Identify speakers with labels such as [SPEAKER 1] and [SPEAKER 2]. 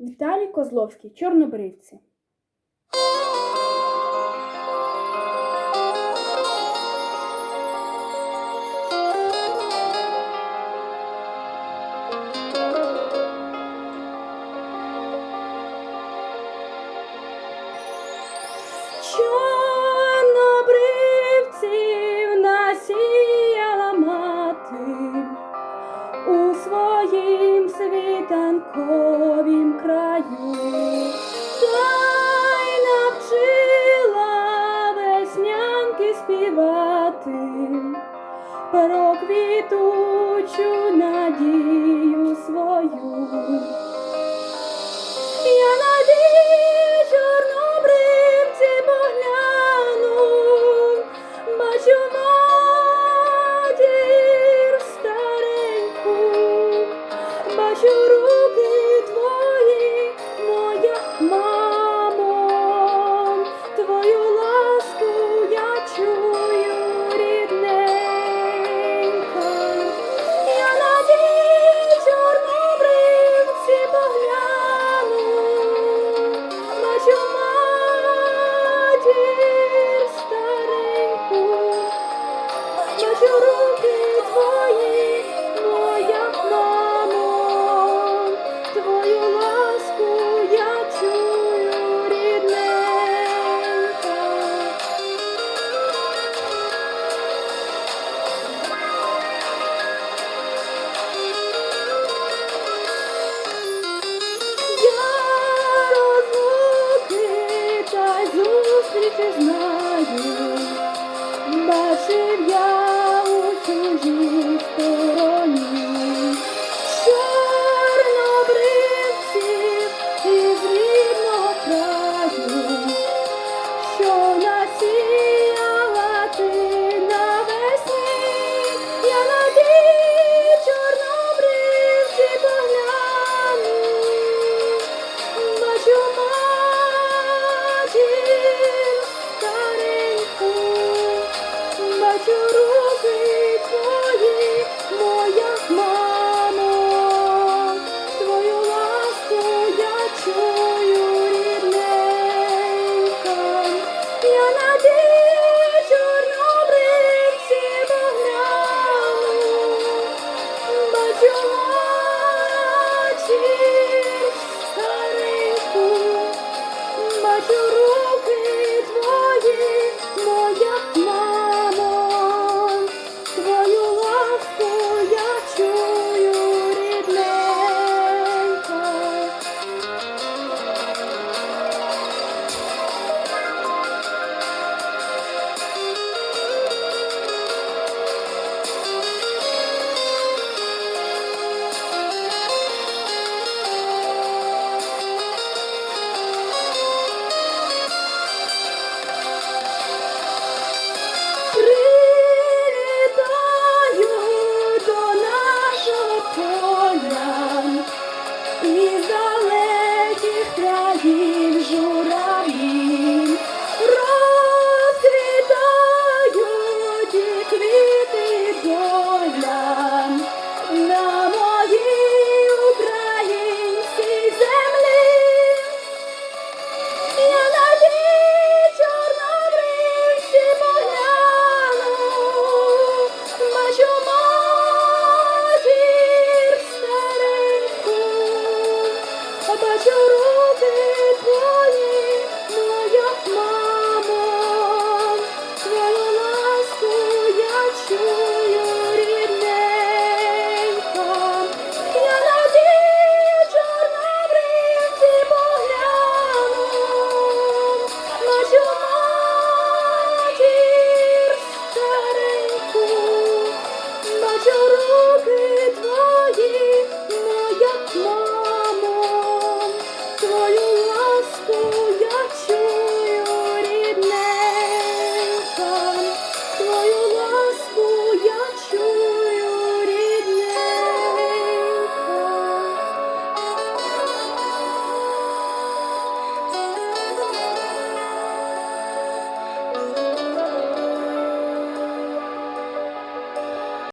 [SPEAKER 1] Віталій Козловський, Чорнобривці. Чорнобривці світанковім краю, та й навчила веснянки співати, про квітучу надію свою. chorando. хочу руки твої.